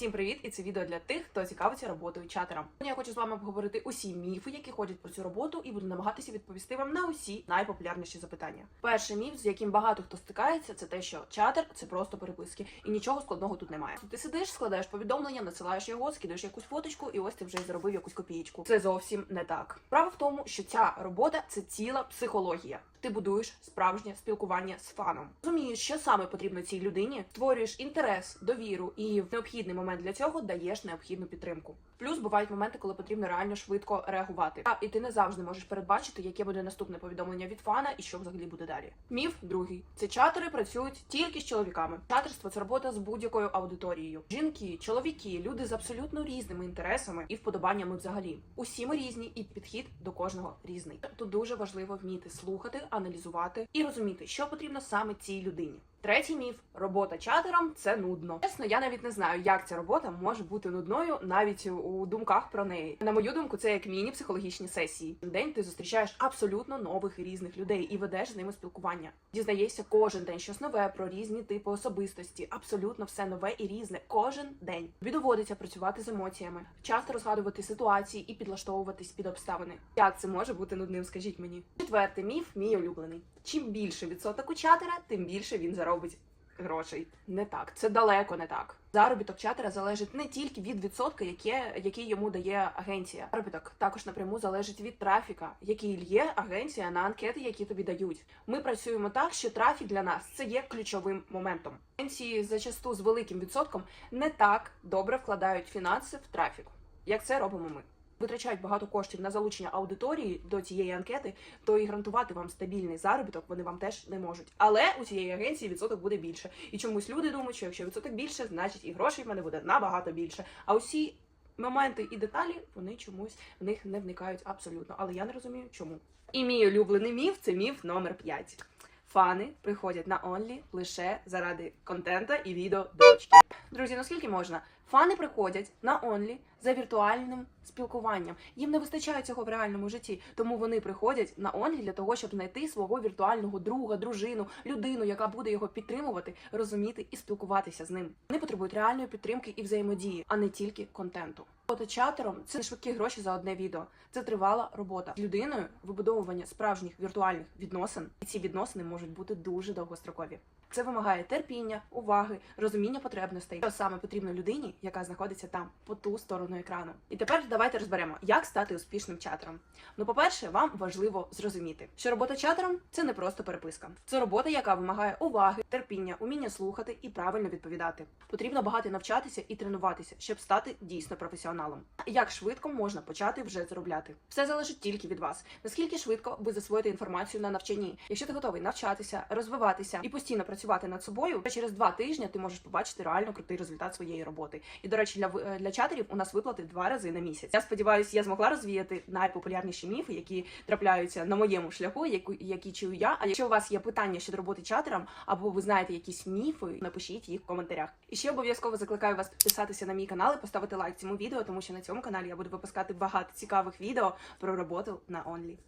Всім привіт! І це відео для тих, хто цікавиться роботою чатером. Я хочу з вами обговорити усі міфи, які ходять про цю роботу, і буду намагатися відповісти вам на усі найпопулярніші запитання. Перший міф, з яким багато хто стикається, це те, що чатер це просто переписки, і нічого складного тут немає. Ти сидиш, складаєш повідомлення, надсилаєш його, скидаєш якусь фоточку, і ось ти вже заробив якусь копієчку. Це зовсім не так. Справа в тому, що ця робота це ціла психологія. Ти будуєш справжнє спілкування з фаном. Розумієш, що саме потрібно цій людині, створюєш інтерес, довіру і в необхідний момент для цього даєш необхідну підтримку. Плюс бувають моменти, коли потрібно реально швидко реагувати. А і ти не завжди можеш передбачити, яке буде наступне повідомлення від фана і що взагалі буде далі. Міф другий: це чатери працюють тільки з чоловіками. Чатерство це робота з будь-якою аудиторією. Жінки, чоловіки, люди з абсолютно різними інтересами і вподобаннями взагалі. Усі ми різні, і підхід до кожного різний. Тут дуже важливо вміти слухати, аналізувати і розуміти, що потрібно саме цій людині. Третій міф: робота чатером це нудно. Чесно, я навіть не знаю, як ця робота може бути нудною навіть у думках про неї. На мою думку, це як міні-психологічні сесії. День ти зустрічаєш абсолютно нових і різних людей і ведеш з ними спілкування. Дізнаєшся кожен день щось нове про різні типи особистості. Абсолютно все нове і різне. Кожен день тобі доводиться працювати з емоціями, часто розгадувати ситуації і підлаштовуватись під обставини. Як це може бути нудним? Скажіть мені. Четвертий міф, мій улюблений. Чим більше відсоток у чатера, тим більше він заробить грошей. Не так, це далеко не так. Заробіток чатера залежить не тільки від відсотка, яке, який йому дає агенція. Заробіток також напряму залежить від трафіка, який лє агенція на анкети, які тобі дають. Ми працюємо так, що трафік для нас це є ключовим моментом. Агенції зачасту з великим відсотком не так добре вкладають фінанси в трафік, як це робимо ми. Витрачають багато коштів на залучення аудиторії до цієї анкети, то і гарантувати вам стабільний заробіток вони вам теж не можуть. Але у цієї агенції відсоток буде більше. І чомусь люди думають, що якщо відсоток більше, значить і грошей в мене буде набагато більше. А усі моменти і деталі вони чомусь в них не вникають абсолютно. Але я не розумію, чому. І мій улюблений міф це міф номер 5. Фани приходять на онлі лише заради контента і відео дочки. Друзі, ну скільки можна? Фани приходять на онлі за віртуальним спілкуванням. Їм не вистачає цього в реальному житті, тому вони приходять на онлі для того, щоб знайти свого віртуального друга, дружину, людину, яка буде його підтримувати, розуміти і спілкуватися з ним. Вони потребують реальної підтримки і взаємодії, а не тільки контенту. Робота чатером це не швидкі гроші за одне відео. Це тривала робота людиною, вибудовування справжніх віртуальних відносин, і ці відносини можуть бути дуже довгострокові. Це вимагає терпіння, уваги, розуміння потребностей, що саме потрібно людині, яка знаходиться там по ту сторону екрану. І тепер давайте розберемо, як стати успішним чатером. Ну, по-перше, вам важливо зрозуміти, що робота чатером це не просто переписка. Це робота, яка вимагає уваги, терпіння, уміння слухати і правильно відповідати. Потрібно багато навчатися і тренуватися, щоб стати дійсно професіоналом. Як швидко можна почати вже заробляти? Все залежить тільки від вас. Наскільки швидко ви засвоїте інформацію на навчанні? Якщо ти готовий навчатися, розвиватися і постійно працювати над собою, через два тижні ти можеш побачити реально крутий результат своєї роботи. І до речі, для для чатерів у нас виплати два рази на місяць. Я сподіваюся, я змогла розвіяти найпопулярніші міфи, які трапляються на моєму шляху, яку які чую я. А якщо у вас є питання щодо роботи чатером, або ви знаєте якісь міфи, напишіть їх в коментарях. І ще обов'язково закликаю вас підписатися на мій канал і поставити лайк цьому відео, тому що на цьому каналі я буду випускати багато цікавих відео про роботу на онлі.